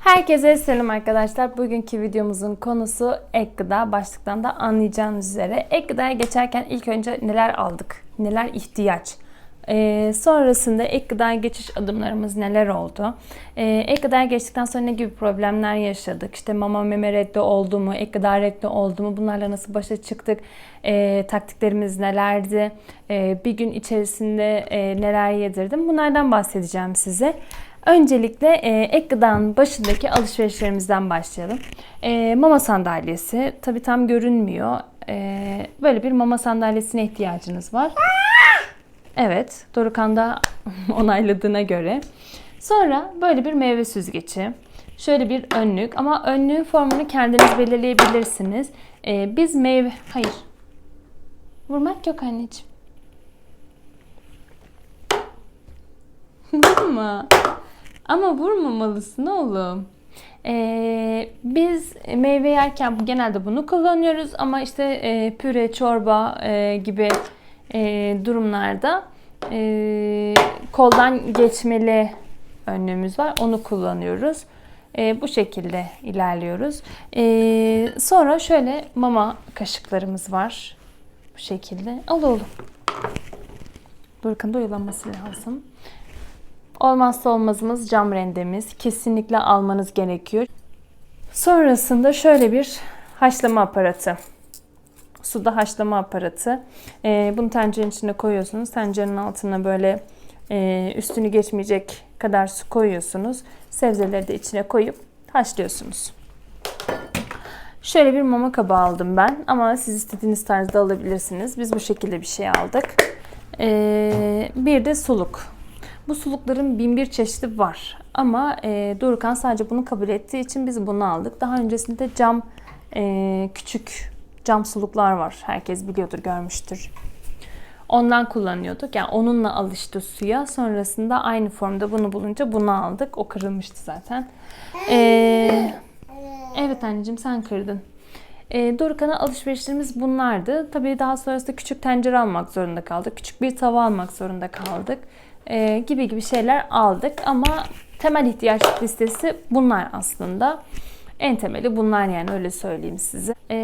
Herkese selam arkadaşlar. Bugünkü videomuzun konusu ek gıda. Başlıktan da anlayacağınız üzere. Ek gıdaya geçerken ilk önce neler aldık? Neler ihtiyaç? Ee, sonrasında ek gıdaya geçiş adımlarımız neler oldu? Ee, ek gıdaya geçtikten sonra ne gibi problemler yaşadık? İşte mama meme reddi oldu mu? Ek gıda reddi oldu mu? Bunlarla nasıl başa çıktık? Ee, taktiklerimiz nelerdi? Ee, bir gün içerisinde e, neler yedirdim? Bunlardan bahsedeceğim size. Öncelikle e, ek gıdanın başındaki alışverişlerimizden başlayalım. E, mama sandalyesi tabi tam görünmüyor. E, böyle bir mama sandalyesine ihtiyacınız var. Evet, Dorukan da onayladığına göre. Sonra böyle bir meyve süzgeci. Şöyle bir önlük ama önlüğün formunu kendiniz belirleyebilirsiniz. E, biz meyve... Hayır. Vurmak yok anneciğim. Vurma. Ama vurmamalısın oğlum. Ee, biz meyve yerken genelde bunu kullanıyoruz ama işte e, püre, çorba e, gibi e, durumlarda e, koldan geçmeli önlüğümüz var. Onu kullanıyoruz. E, bu şekilde ilerliyoruz. E, sonra şöyle mama kaşıklarımız var. Bu şekilde. Al oğlum. Doruk'un da oyalanması lazım. Olmazsa olmazımız cam rendemiz. Kesinlikle almanız gerekiyor. Sonrasında şöyle bir haşlama aparatı. Suda haşlama aparatı. Ee, bunu tencerenin içine koyuyorsunuz. Tencerenin altına böyle e, üstünü geçmeyecek kadar su koyuyorsunuz. Sebzeleri de içine koyup haşlıyorsunuz. Şöyle bir mama kabı aldım ben ama siz istediğiniz tarzda alabilirsiniz. Biz bu şekilde bir şey aldık. Ee, bir de suluk. Bu sulukların bin bir çeşidi var. Ama e, Dorukan sadece bunu kabul ettiği için biz bunu aldık. Daha öncesinde cam e, küçük cam suluklar var. Herkes biliyordur, görmüştür. Ondan kullanıyorduk. Yani onunla alıştı suya. Sonrasında aynı formda bunu bulunca bunu aldık. O kırılmıştı zaten. Ee, evet anneciğim sen kırdın. E, Dorukan'a alışverişlerimiz bunlardı. Tabii daha sonrasında küçük tencere almak zorunda kaldık. Küçük bir tava almak zorunda kaldık. E, gibi gibi şeyler aldık. Ama temel ihtiyaç listesi bunlar aslında. En temeli bunlar yani öyle söyleyeyim size. E,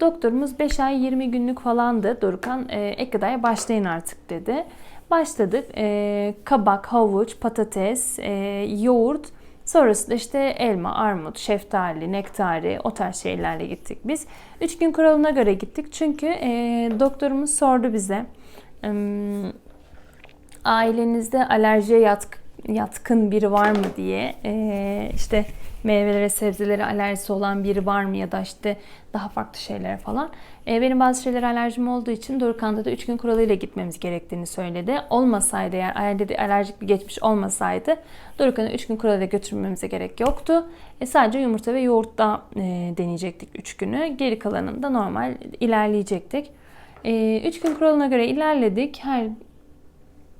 doktorumuz 5 ay 20 günlük falandı. Dorukan e, ek başlayın artık dedi. Başladık. E, kabak, havuç, patates, e, yoğurt, Sonrasında işte elma, armut, şeftali, nektari o tarz şeylerle gittik biz. 3 gün kuralına göre gittik çünkü e, doktorumuz sordu bize. E, ailenizde alerjiye yatk, yatkın biri var mı diye. E, işte meyvelere, sebzelere alerjisi olan biri var mı ya da işte daha farklı şeylere falan. E, benim bazı şeylere alerjim olduğu için Dorukan'da da 3 gün kuralıyla gitmemiz gerektiğini söyledi. Olmasaydı eğer ailede alerjik bir geçmiş olmasaydı Dorukan'ı 3 gün kuralıyla götürmemize gerek yoktu. E, sadece yumurta ve yoğurtta e, deneyecektik 3 günü. Geri kalanında normal ilerleyecektik. 3 e, gün kuralına göre ilerledik. Her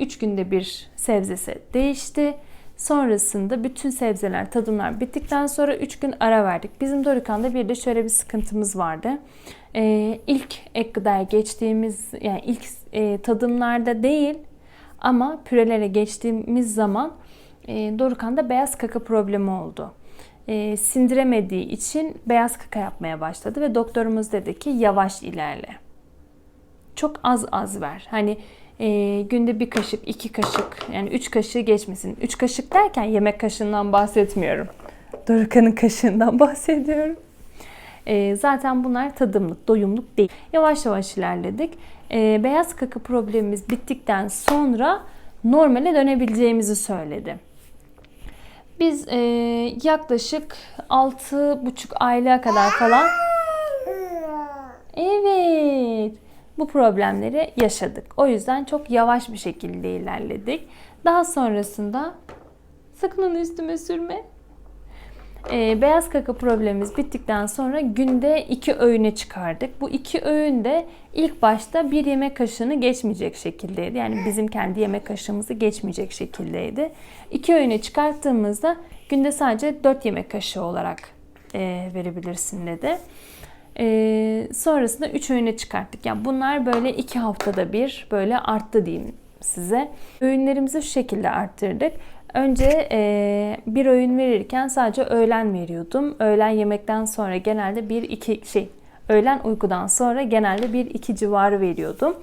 3 günde bir sebzesi değişti. Sonrasında bütün sebzeler, tadımlar bittikten sonra 3 gün ara verdik. Bizim Dorukan'da bir de şöyle bir sıkıntımız vardı. Ee, ilk ek gıdaya geçtiğimiz, yani ilk e, tadımlarda değil ama pürelere geçtiğimiz zaman e, Dorukan'da beyaz kaka problemi oldu. E, sindiremediği için beyaz kaka yapmaya başladı ve doktorumuz dedi ki yavaş ilerle. Çok az az ver. Hani e, günde bir kaşık, iki kaşık yani üç kaşığı geçmesin. Üç kaşık derken yemek kaşığından bahsetmiyorum. Doruka'nın kaşığından bahsediyorum. E, zaten bunlar tadımlık, doyumluk değil. Yavaş yavaş ilerledik. E, beyaz kaka problemimiz bittikten sonra normale dönebileceğimizi söyledi. Biz e, yaklaşık 6,5 aylığa kadar falan Evet bu problemleri yaşadık. O yüzden çok yavaş bir şekilde ilerledik. Daha sonrasında sakın üstüme sürme. Ee, beyaz kaka problemimiz bittikten sonra günde iki öğüne çıkardık. Bu iki öğün de ilk başta bir yemek kaşığını geçmeyecek şekildeydi. Yani bizim kendi yemek kaşığımızı geçmeyecek şekildeydi. İki öğüne çıkarttığımızda günde sadece dört yemek kaşığı olarak e, verebilirsin dedi. Ee, sonrasında 3 öğüne çıkarttık. Yani bunlar böyle 2 haftada bir böyle arttı diyeyim size. Öğünlerimizi şu şekilde arttırdık. Önce e, bir öğün verirken sadece öğlen veriyordum. Öğlen yemekten sonra genelde bir iki şey öğlen uykudan sonra genelde bir iki civarı veriyordum.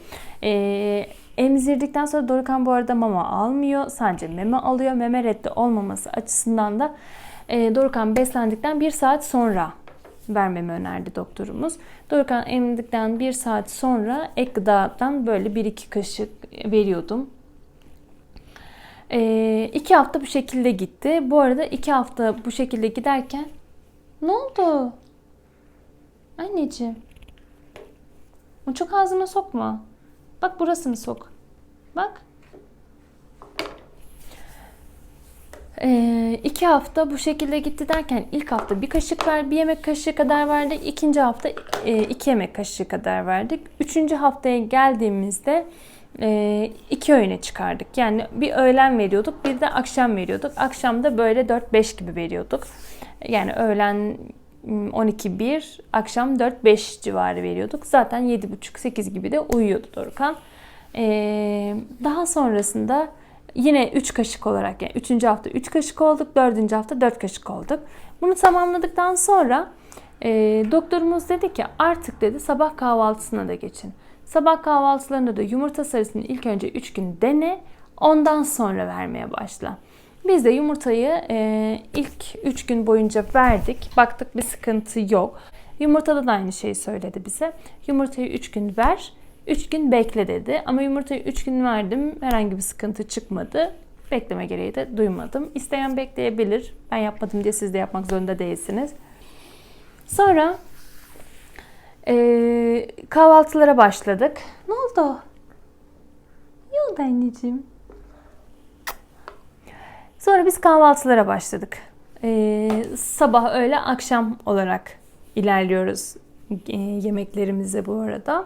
E, emzirdikten sonra Dorukan bu arada mama almıyor. Sadece meme alıyor. Meme reddi olmaması açısından da e, Dorukan beslendikten bir saat sonra vermemi önerdi doktorumuz. Dorukan emdikten bir saat sonra ek gıdadan böyle bir iki kaşık veriyordum. E, iki hafta bu şekilde gitti. Bu arada iki hafta bu şekilde giderken ne oldu? Anneciğim. Onu çok ağzına sokma. Bak burasını sok. Bak. Ee, iki hafta bu şekilde gitti derken ilk hafta bir kaşık ver, bir yemek kaşığı kadar verdik. İkinci hafta e, iki yemek kaşığı kadar verdik. Üçüncü haftaya geldiğimizde e, iki öğüne çıkardık. Yani bir öğlen veriyorduk, bir de akşam veriyorduk. Akşam da böyle 4-5 gibi veriyorduk. Yani öğlen 12-1, akşam 4-5 civarı veriyorduk. Zaten 7.30-8 gibi de uyuyordu Dorukan. Ee, daha sonrasında yine 3 kaşık olarak yani 3. hafta 3 kaşık olduk, 4. hafta 4 kaşık olduk. Bunu tamamladıktan sonra e, doktorumuz dedi ki artık dedi sabah kahvaltısına da geçin. Sabah kahvaltılarında da yumurta sarısını ilk önce 3 gün dene, ondan sonra vermeye başla. Biz de yumurtayı e, ilk 3 gün boyunca verdik. Baktık bir sıkıntı yok. Yumurtada da aynı şeyi söyledi bize. Yumurtayı 3 gün ver, 3 gün bekle dedi. Ama yumurtayı 3 gün verdim. Herhangi bir sıkıntı çıkmadı. Bekleme gereği de duymadım. İsteyen bekleyebilir. Ben yapmadım diye siz de yapmak zorunda değilsiniz. Sonra e, kahvaltılara başladık. Ne oldu? Ne oldu anneciğim? Sonra biz kahvaltılara başladık. Ee, sabah, öğle, akşam olarak ilerliyoruz e, yemeklerimize bu arada.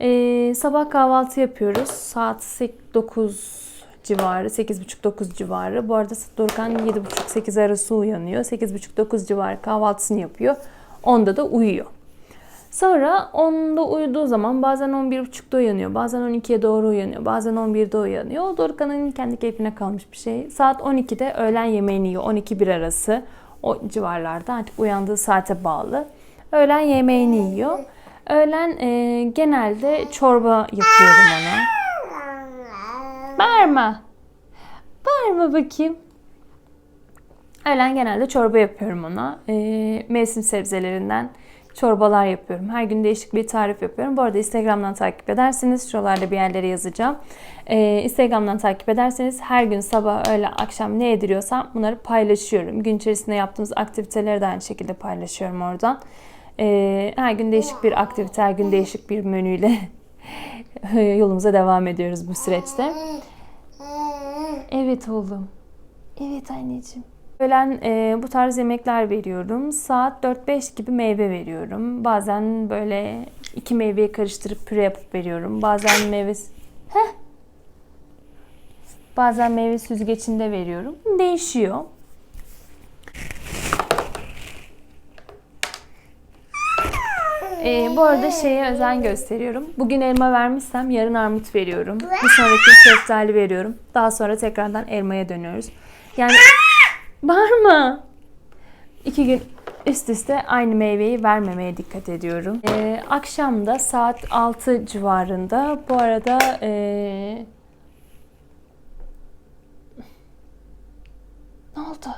Ee, sabah kahvaltı yapıyoruz. Saat 9 civarı, 8.30-9 civarı. Bu arada Dorukhan 7.30-8 arası uyanıyor. 8.30-9 civarı kahvaltısını yapıyor. Onda da uyuyor. Sonra 10'da uyuduğu zaman bazen 11.30'da uyanıyor, bazen 12'ye doğru uyanıyor, bazen 11'de uyanıyor. O Dorukhan'ın kendi keyfine kalmış bir şey. Saat 12'de öğlen yemeğini yiyor, 12-1 arası. O civarlarda artık uyandığı saate bağlı. Öğlen yemeğini yiyor. Öğlen e, genelde çorba yapıyorum ona. Bağırma. Bağırma bakayım. Öğlen genelde çorba yapıyorum ona. E, mevsim sebzelerinden çorbalar yapıyorum. Her gün değişik bir tarif yapıyorum. Bu arada Instagram'dan takip ederseniz şuralarda bir yerlere yazacağım. Ee, Instagram'dan takip ederseniz her gün sabah, öğle, akşam ne yediriyorsam bunları paylaşıyorum. Gün içerisinde yaptığımız aktiviteleri de aynı şekilde paylaşıyorum oradan. Ee, her gün değişik bir aktivite, her gün değişik bir menüyle yolumuza devam ediyoruz bu süreçte. Evet oğlum. Evet anneciğim. Öğlen e, bu tarz yemekler veriyorum. Saat 4-5 gibi meyve veriyorum. Bazen böyle iki meyveyi karıştırıp püre yapıp veriyorum. Bazen meyve... Heh. Bazen meyve süzgecinde veriyorum. Değişiyor. Ee, bu arada şeye özen gösteriyorum. Bugün elma vermişsem yarın armut veriyorum. Bir sonraki şeftali veriyorum. Daha sonra tekrardan elmaya dönüyoruz. Yani Bağırma. İki gün üst üste aynı meyveyi vermemeye dikkat ediyorum. Ee, akşam da saat 6 civarında bu arada ee... ne oldu?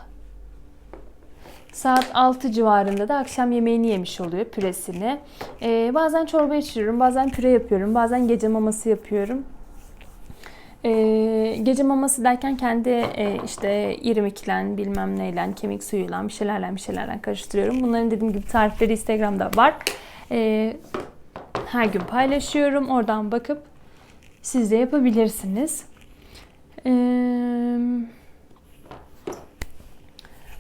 Saat 6 civarında da akşam yemeğini yemiş oluyor püresini. Ee, bazen çorba içiriyorum, bazen püre yapıyorum, bazen gece maması yapıyorum. Ee, gece maması derken kendi e, işte irmiklen bilmem neyle kemik suyuyla bir şeylerle bir şeylerle karıştırıyorum. Bunların dediğim gibi tarifleri Instagram'da var. Ee, her gün paylaşıyorum. Oradan bakıp siz de yapabilirsiniz. Eee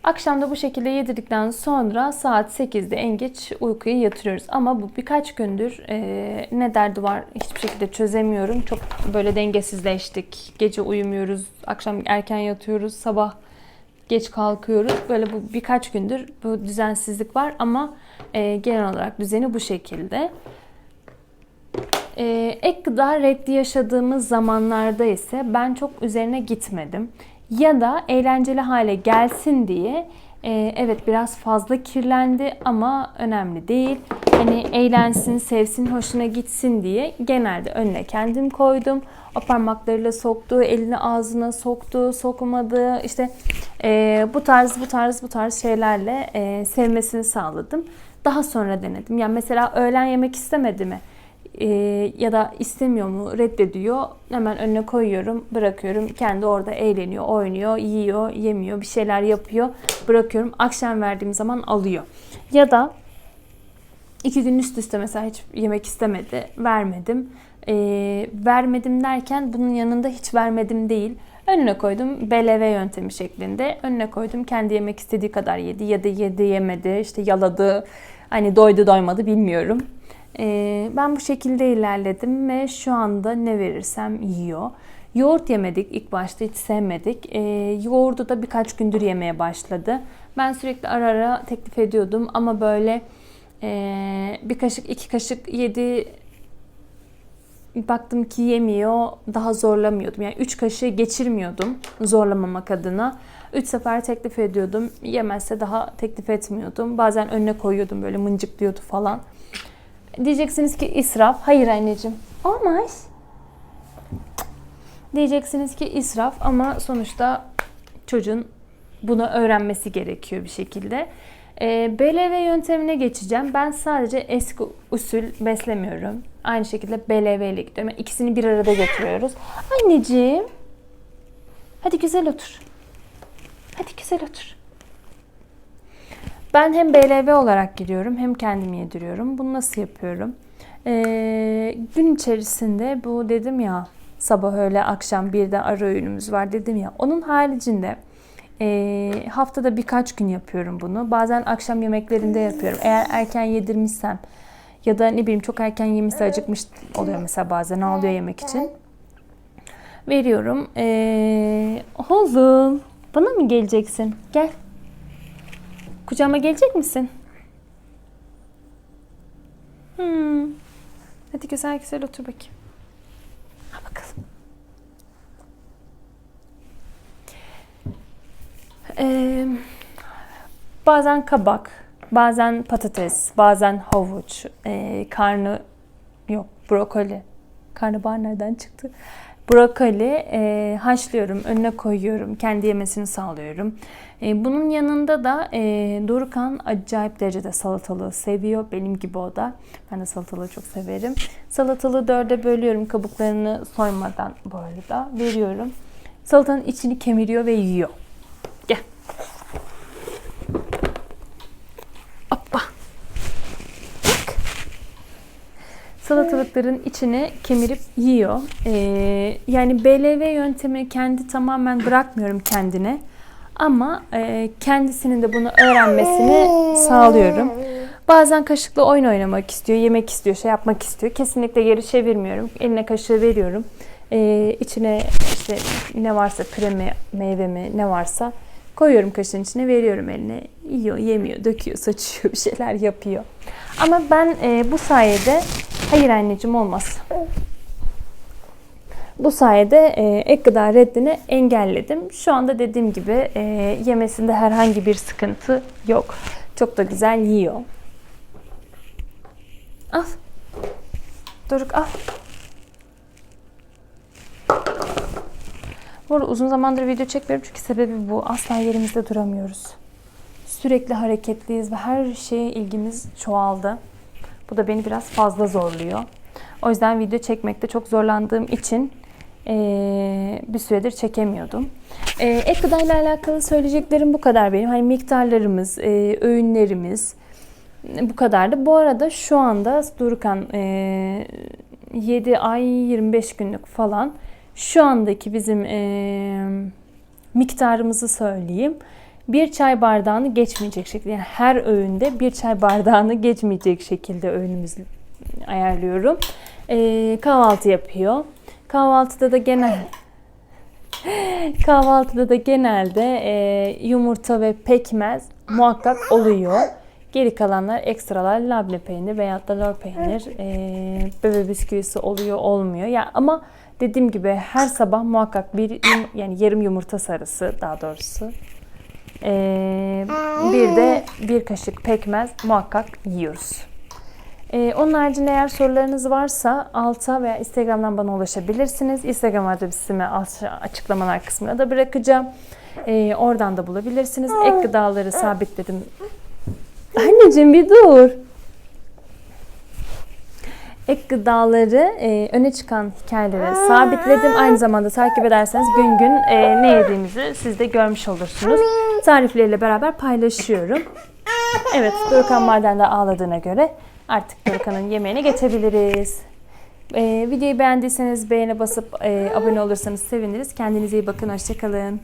Akşam da bu şekilde yedirdikten sonra saat 8'de en geç uykuya yatırıyoruz. Ama bu birkaç gündür e, ne derdi var hiçbir şekilde çözemiyorum. Çok böyle dengesizleştik. Gece uyumuyoruz, akşam erken yatıyoruz, sabah geç kalkıyoruz. Böyle bu birkaç gündür bu düzensizlik var ama e, genel olarak düzeni bu şekilde. Ee, ek gıda reddi yaşadığımız zamanlarda ise ben çok üzerine gitmedim. Ya da eğlenceli hale gelsin diye e, evet biraz fazla kirlendi ama önemli değil. Hani eğlensin, sevsin, hoşuna gitsin diye genelde önüne kendim koydum. O parmaklarıyla soktu, elini ağzına soktu, sokmadı. İşte e, bu tarz bu tarz bu tarz şeylerle e, sevmesini sağladım. Daha sonra denedim. Yani mesela öğlen yemek istemedi mi? E, ya da istemiyor mu reddediyor. Hemen önüne koyuyorum bırakıyorum. Kendi orada eğleniyor oynuyor yiyor yemiyor bir şeyler yapıyor. Bırakıyorum. Akşam verdiğim zaman alıyor. Ya da iki gün üst üste mesela hiç yemek istemedi vermedim. E, vermedim derken bunun yanında hiç vermedim değil. Önüne koydum beleve yöntemi şeklinde. Önüne koydum kendi yemek istediği kadar yedi ya da yedi yemedi işte yaladı. Hani doydu doymadı bilmiyorum ben bu şekilde ilerledim ve şu anda ne verirsem yiyor. Yoğurt yemedik ilk başta hiç sevmedik. Ee, yoğurdu da birkaç gündür yemeye başladı. Ben sürekli ara ara teklif ediyordum ama böyle e, bir kaşık iki kaşık yedi baktım ki yemiyor daha zorlamıyordum. Yani üç kaşığı geçirmiyordum zorlamamak adına. Üç sefer teklif ediyordum. Yemezse daha teklif etmiyordum. Bazen önüne koyuyordum böyle mıncıklıyordu falan. Diyeceksiniz ki israf. Hayır anneciğim. Olmaz. Diyeceksiniz ki israf ama sonuçta çocuğun bunu öğrenmesi gerekiyor bir şekilde. E, BLV yöntemine geçeceğim. Ben sadece eski usul beslemiyorum. Aynı şekilde BLV ile gidiyorum. Yani ikisini bir arada getiriyoruz. Anneciğim. Hadi güzel otur. Hadi güzel otur. Ben hem BLV olarak gidiyorum hem kendim yediriyorum. Bunu nasıl yapıyorum? Ee, gün içerisinde bu dedim ya sabah öğle akşam bir de ara öğünümüz var dedim ya. Onun haricinde e, haftada birkaç gün yapıyorum bunu. Bazen akşam yemeklerinde yapıyorum. Eğer erken yedirmişsem ya da ne bileyim çok erken yemişse acıkmış oluyor mesela bazen ağlıyor yemek için. Veriyorum. Ee, oğlum bana mı geleceksin? Gel. Kucağıma gelecek misin? Hmm. Hadi güzel güzel otur bakayım. Ha bakalım. Ee, bazen kabak, bazen patates, bazen havuç, ee, karnı yok brokoli. Karnabahar nereden çıktı? Brokoli e, haşlıyorum, önüne koyuyorum, kendi yemesini sağlıyorum. E, bunun yanında da e, Dorukan acayip derecede salatalığı seviyor. Benim gibi o da. Ben de salatalığı çok severim. Salatalığı dörde bölüyorum kabuklarını soymadan bu arada veriyorum. Salatanın içini kemiriyor ve yiyor. Gel. Hoppa. Bak. Salatalıkların içine kemirip yiyor. Ee, yani BLV yöntemini kendi tamamen bırakmıyorum kendine. Ama e, kendisinin de bunu öğrenmesini sağlıyorum. Bazen kaşıkla oyun oynamak istiyor, yemek istiyor, şey yapmak istiyor. Kesinlikle geri çevirmiyorum. Eline kaşığı veriyorum. Ee, içine işte ne varsa kremi, meyve mi ne varsa koyuyorum kaşığın içine veriyorum eline. Yiyor, yemiyor, döküyor, saçıyor, bir şeyler yapıyor. Ama ben e, bu sayede hayır anneciğim olmaz. Bu sayede e, ek gıda reddini engelledim. Şu anda dediğim gibi e, yemesinde herhangi bir sıkıntı yok. Çok da güzel yiyor. Al. Doruk al. Bu arada uzun zamandır video çekmiyorum çünkü sebebi bu. Asla yerimizde duramıyoruz. Sürekli hareketliyiz ve her şeye ilgimiz çoğaldı. Bu da beni biraz fazla zorluyor. O yüzden video çekmekte çok zorlandığım için ee, bir süredir çekemiyordum. Ee, ek gıda ile alakalı söyleyeceklerim bu kadar benim. Hani miktarlarımız, e, öğünlerimiz bu kadardı. Bu arada şu anda Durukan e, 7 ay 25 günlük falan. Şu andaki bizim e, miktarımızı söyleyeyim. Bir çay bardağını geçmeyecek şekilde yani her öğünde bir çay bardağını geçmeyecek şekilde öğünümüzü ayarlıyorum. E, kahvaltı yapıyor. Kahvaltıda da genel kahvaltıda da genelde e, yumurta ve pekmez muhakkak oluyor. Geri kalanlar ekstralar labne peynir veya da lor peynir, e, bebe bisküvisi oluyor olmuyor. Ya ama Dediğim gibi her sabah muhakkak bir yani yarım yumurta sarısı daha doğrusu. Ee, bir de bir kaşık pekmez muhakkak yiyoruz. Ee, onun haricinde eğer sorularınız varsa alta veya Instagram'dan bana ulaşabilirsiniz. Instagram adresimi açıklamalar kısmına da bırakacağım. Ee, oradan da bulabilirsiniz. Ek gıdaları sabitledim. Anneciğim bir dur. Ek gıdaları e, öne çıkan hikayelere sabitledim. Aynı zamanda takip ederseniz gün gün e, ne yediğimizi siz de görmüş olursunuz. Tarifleriyle beraber paylaşıyorum. Evet, Dorukhan Maden de ağladığına göre artık Dorukhan'ın yemeğine geçebiliriz. E, videoyu beğendiyseniz beğene basıp e, abone olursanız seviniriz. Kendinize iyi bakın, hoşçakalın.